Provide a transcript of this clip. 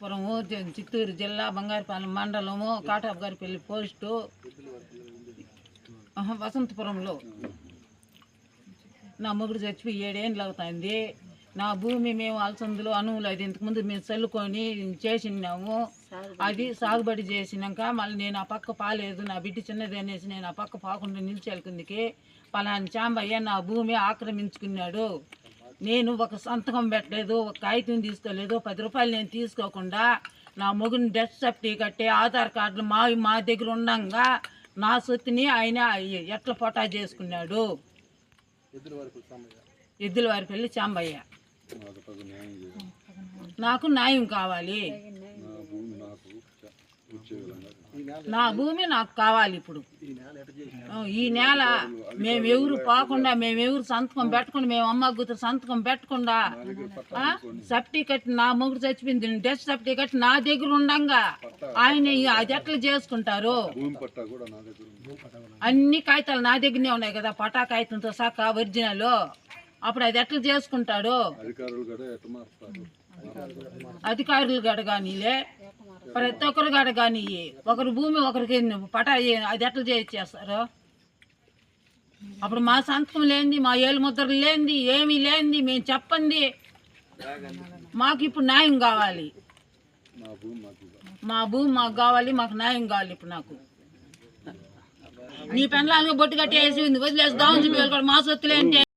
పురము చిత్తూరు జిల్లా బంగారుపాలెం మండలము కాటాపుగారిపల్లి పోస్టు. వసంతపురంలో. నా మొగుడు చచ్చిపోయి ఏడేండ్లు అవుతుంది. నా భూమి మేము అలసందులో అనువులు అది ఇంతకుముందు మేము చల్లుకొని చేసినాము అది సాగుబడి చేసినాక మళ్ళీ నేను ఆ పక్క పాలేదు. నా బిడ్డ చిన్నది అనేసి నేను ఆ పక్క పాకుండా నిలిచేళ్ళకుందికి పలాని చాంబయ్య నా భూమి ఆక్రమించుకున్నాడు. నేను ఒక సంతకం పెట్టలేదు ఒక కాగితం తీసుకోలేదు పది రూపాయలు నేను తీసుకోకుండా నా మొగుని డెత్ సర్టిఫికేట్ కట్టి ఆధార్ కార్డులు మా మా దగ్గర ఉండంగా నా సొత్తుని ఆయన ఎట్ల పొటా చేసుకున్నాడు? ఎద్దుల వారి పెళ్ళి చాంబయ్య నాకు న్యాయం కావాలి. నా భూమి నాకు కావాలి ఇప్పుడు. ఆ, ఈ నేల మేము ఎవరు పోకుండా మేము ఎవరు సంతకం పెట్టకుండా మేము అమ్మ కూతురు సంతకం పెట్టకుండా సర్టిఫికెట్ నా మొగుడు చచ్చిపోయింది డెత్ సర్టిఫికెట్ నా దగ్గర ఉండంగా. ఆయన ఇ- అది ఎట్లా చేసుకుంటారు? అన్ని కాగితాలు నా దగ్గరనే ఉన్నాయి కదా పటా కాగితంతో సహా ఒరిజినల్. అప్పుడు అది ఎట్లా చేసుకుంటాడు అధికారులు గడ కానీలే. ప్రతి ఒక్కరు గడ కానీ ఒకరి భూమి ఒకరికి పటా అది ఎట్లా చేస్తారు? అప్పుడు మా సంతకం లేనిది మా ఏలు ముద్రలు లేనిది ఏమీ లేనిది మేము చెప్పండి మాకు ఇప్పుడు న్యాయం కావాలి. మా భూమి మాకు కావాలి మాకు న్యాయం కావాలి ఇప్పుడు నాకు. నీ పెండ్లానికి బొట్టు కట్టేసి వదిలేసి దావం చెప్పి మా సొత్తులేంటే